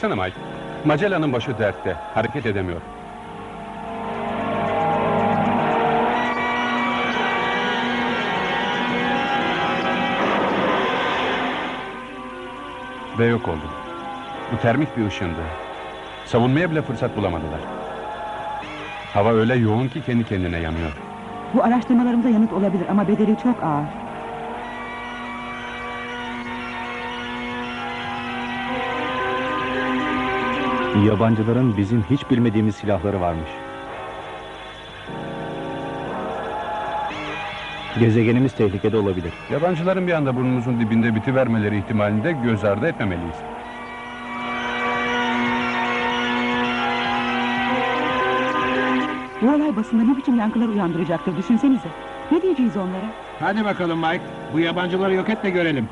Sana Mike, Magellan'ın başı dertte, hareket edemiyor. Ve yok oldu. Bu termik bir ışındı. Savunmaya bile fırsat bulamadılar. Hava öyle yoğun ki kendi kendine yanıyor. Bu araştırmalarımıza yanıt olabilir ama bedeli çok ağır. Yabancıların bizim hiç bilmediğimiz silahları varmış. Gezegenimiz tehlikede olabilir. Yabancıların bir anda burnumuzun dibinde bitivermeleri ihtimalinde göz ardı etmemeliyiz. Bu olay basında ne biçim yankılar uyandıracaktır düşünsenize. Ne diyeceğiz onlara? Hadi bakalım Mike. Bu yabancıları yok et de görelim.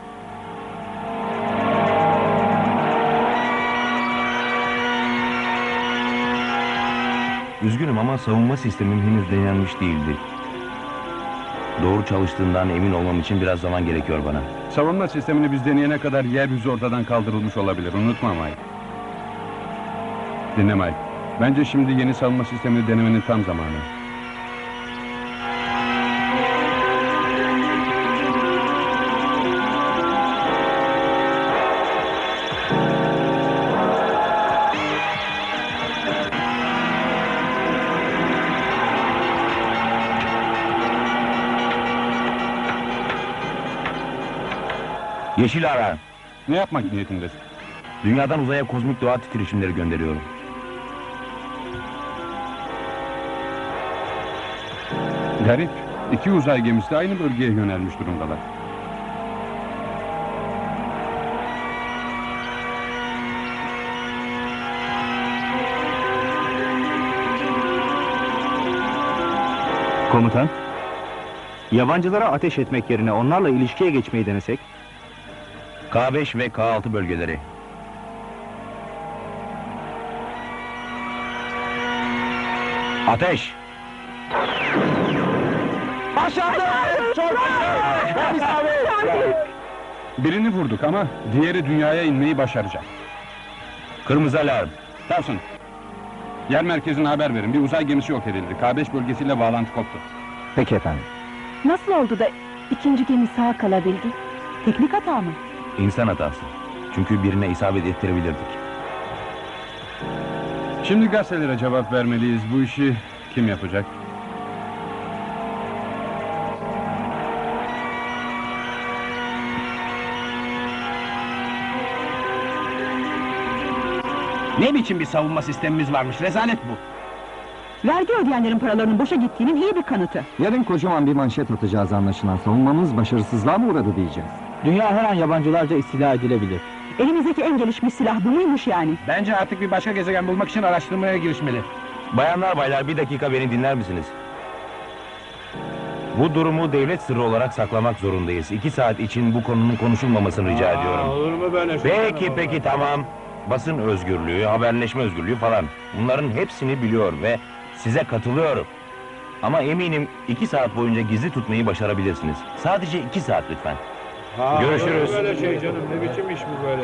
Üzgünüm ama savunma sistemim henüz denenmiş değildi. Doğru çalıştığından emin olmam için biraz zaman gerekiyor bana. Savunma sistemini biz deneyene kadar yeryüzü ortadan kaldırılmış olabilir. Unutma Mike. Dinle Mike. Bence şimdi yeni savunma sistemini denemenin tam zamanı. Yeşil ara. Ne yapmak niyetindesin? Dünyadan uzaya kozmik doğa titreşimleri gönderiyorum. Garip. İki uzay gemisi de aynı bölgeye yönelmiş durumdalar. Komutan, yabancılara ateş etmek yerine onlarla ilişkiye geçmeyi denesek? K5 ve K6 bölgeleri. Ateş! Birini vurduk ama diğeri dünyaya inmeyi başaracak. Kırmızı alarm. Tavson. Yer merkezine haber verin. Bir uzay gemisi yok edildi. K5 bölgesiyle bağlantı koptu. Peki efendim. Nasıl oldu da ikinci gemi sağ kalabildi? Teknik hata mı? İnsan hatası. Çünkü birine isabet ettirebilirdik. Şimdi gazetelere cevap vermeliyiz. Bu işi kim yapacak? Ne biçim bir savunma sistemimiz varmış. Rezalet bu. Vergi ödeyenlerin paralarının boşa gittiğinin iyi bir kanıtı. Yarın kocaman bir manşet atacağız anlaşılan. Savunmamız başarısızlığa mı uğradı diyeceğiz. Dünya her an yabancılarca istila edilebilir. Elimizdeki en gelişmiş silah bu muymuş yani? Bence artık bir başka gezegen bulmak için araştırmaya girişmeli. Bayanlar baylar bir dakika beni dinler misiniz? Bu durumu devlet sırrı olarak saklamak zorundayız. İki saat için bu konunun konuşulmamasını rica ediyorum. Olur mu böyle Peki peki tamam. Basın özgürlüğü, haberleşme özgürlüğü falan. Bunların hepsini biliyor ve size katılıyorum. Ama eminim iki saat boyunca gizli tutmayı başarabilirsiniz. Sadece iki saat lütfen. Görüşürüz. Böyle şey canım ne biçim iş bu böyle?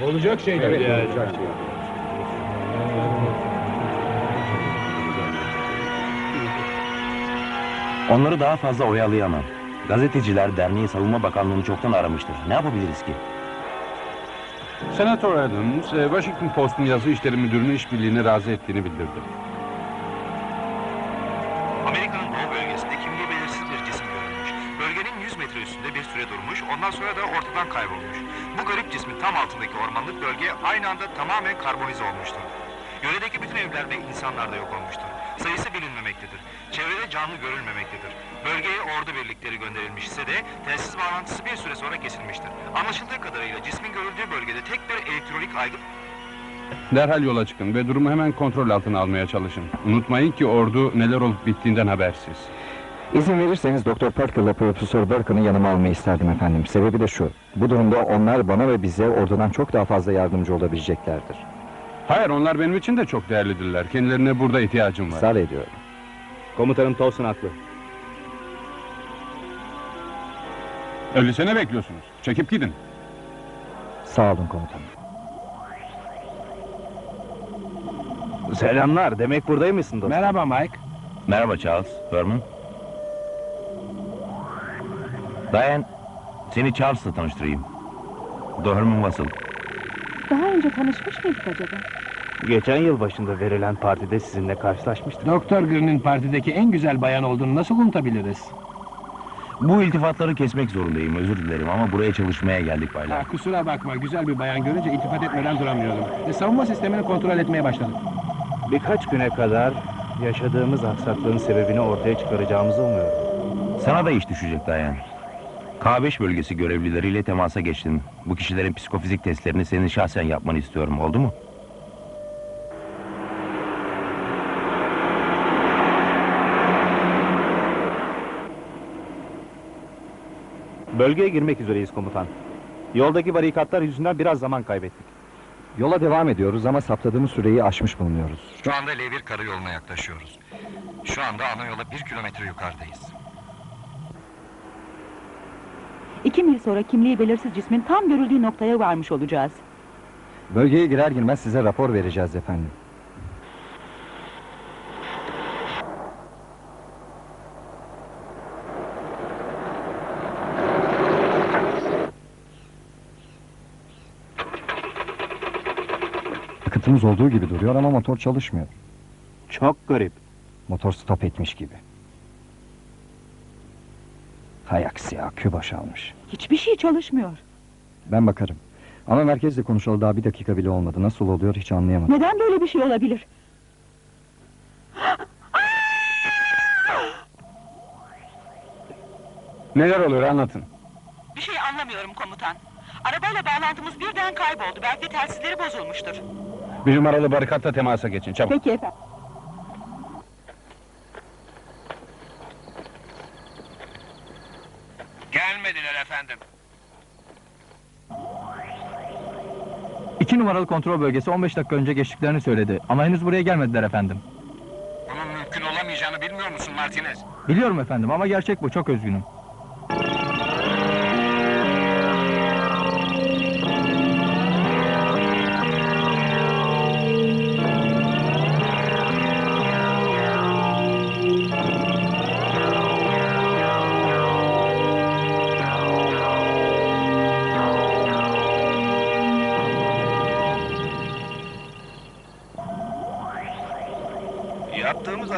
Olacak şey değil yani. Onları daha fazla oyalayamam. Gazeteciler Derneği Savunma Bakanlığı'nı çoktan aramıştır. Ne yapabiliriz ki? Senatör Adams, e, Washington Post'un yazı işleri müdürünü işbirliğine razı ettiğini bildirdi. Amerika'nın doğu bölgesinde kimliği belirsiz bir cisim görülmüş. Bölgenin 100 metre üstünde bir süre durmuş, ondan sonra da ortadan kaybolmuş. Bu garip cismin tam altındaki ormanlık bölge aynı anda tamamen karbonize olmuştur. Yöredeki bütün evler ve insanlar da yok olmuştur. Sayısı bilinmemektedir. Çevrede canlı görülmemektedir. Bölgeye ordu birlikleri gönderilmiş ise de telsiz bağlantısı bir süre sonra kesilmiştir. Anlaşıldığı kadarıyla cismin görüldüğü bölgede tek bir elektronik aygıt Derhal yola çıkın ve durumu hemen kontrol altına almaya çalışın. Unutmayın ki ordu neler olup bittiğinden habersiz. İzin verirseniz Doktor Parker ile Profesör Burke'ını yanıma almayı isterdim efendim. Sebebi de şu. Bu durumda onlar bana ve bize ordudan çok daha fazla yardımcı olabileceklerdir. Hayır, onlar benim için de çok değerlidirler. Kendilerine burada ihtiyacım var. Israr ediyorum. Komutanım Tolson haklı. Öyleyse ne bekliyorsunuz? Çekip gidin. Sağ olun komutanım. Selamlar. Demek buradaymışsın dostum. Merhaba Mike. Merhaba Charles, Herman. Diane, seni Charles'la tanıştırayım. Herman Wassel. Daha önce tanışmış mıydık acaba? Geçen yıl başında verilen partide sizinle karşılaşmıştık. Doktor Green'in partideki en güzel bayan olduğunu nasıl unutabiliriz? Bu iltifatları kesmek zorundayım, özür dilerim ama buraya çalışmaya geldik Ha, baylar. kusura bakma, güzel bir bayan görünce iltifat etmeden duramıyorum. Ve savunma sistemini kontrol etmeye başladım. Birkaç güne kadar yaşadığımız aksaklığın sebebini ortaya çıkaracağımızı umuyorum. Sana da iş düşecek Diane. K5 bölgesi görevlileriyle temasa geçtim. Bu kişilerin psikofizik testlerini senin şahsen yapmanı istiyorum, oldu mu? Bölgeye girmek üzereyiz komutan. Yoldaki barikatlar yüzünden biraz zaman kaybettik. Yola devam ediyoruz ama saptadığımız süreyi aşmış bulunuyoruz. Şu anda L1 karayoluna yaklaşıyoruz. Şu anda ana yola bir kilometre yukarıdayız. İki mil sonra kimliği belirsiz cismin tam görüldüğü noktaya varmış olacağız. Bölgeye girer girmez size rapor vereceğiz efendim. Yakıtımız olduğu gibi duruyor ama motor çalışmıyor. Çok garip. Motor stop etmiş gibi. Hay aksi akü boşalmış. Hiçbir şey çalışmıyor. Ben bakarım. Ama merkezle konuşalı daha bir dakika bile olmadı. Nasıl oluyor hiç anlayamadım. Neden böyle bir şey olabilir? Neler oluyor anlatın. Bir şey anlamıyorum komutan. Arabayla bağlantımız birden kayboldu. Belki de telsizleri bozulmuştur. Bir numaralı barikatla temasa geçin çabuk. Peki efendim. İki numaralı kontrol bölgesi 15 dakika önce geçtiklerini söyledi. Ama henüz buraya gelmediler efendim. Bunun mümkün olamayacağını bilmiyor musun Martinez? Biliyorum efendim ama gerçek bu. Çok üzgünüm.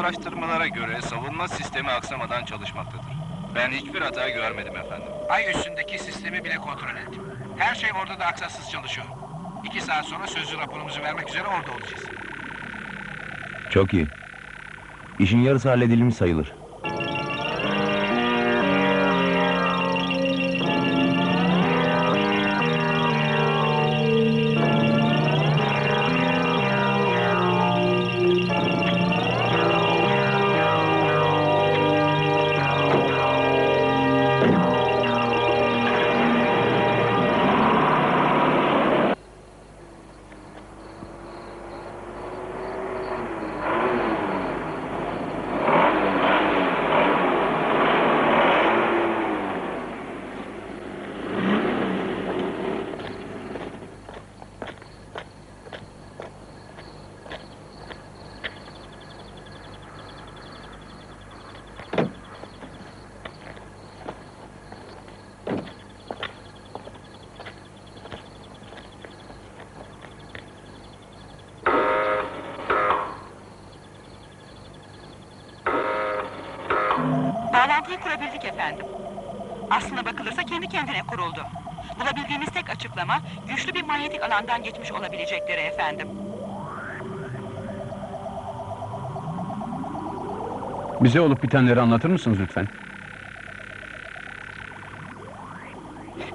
Araştırmalara göre savunma sistemi aksamadan çalışmaktadır. Ben hiçbir hata görmedim efendim. Ay üstündeki sistemi bile kontrol ettim. Her şey orada da aksaksız çalışıyor. İki saat sonra sözlü raporumuzu vermek üzere orada olacağız. Çok iyi. İşin yarısı halledilmiş sayılır. Bağlantıyı kurabildik efendim. Aslına bakılırsa kendi kendine kuruldu. Bulabildiğimiz tek açıklama güçlü bir manyetik alandan geçmiş olabilecekleri efendim. Bize olup bitenleri anlatır mısınız lütfen?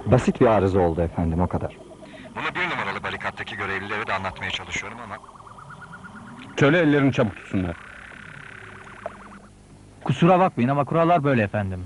Basit bir arıza oldu efendim o kadar. Bunu bir numaralı barikattaki görevlilere de anlatmaya çalışıyorum ama... Söyle ellerini çabuk tutsunlar. Kusura bakmayın ama kurallar böyle efendim.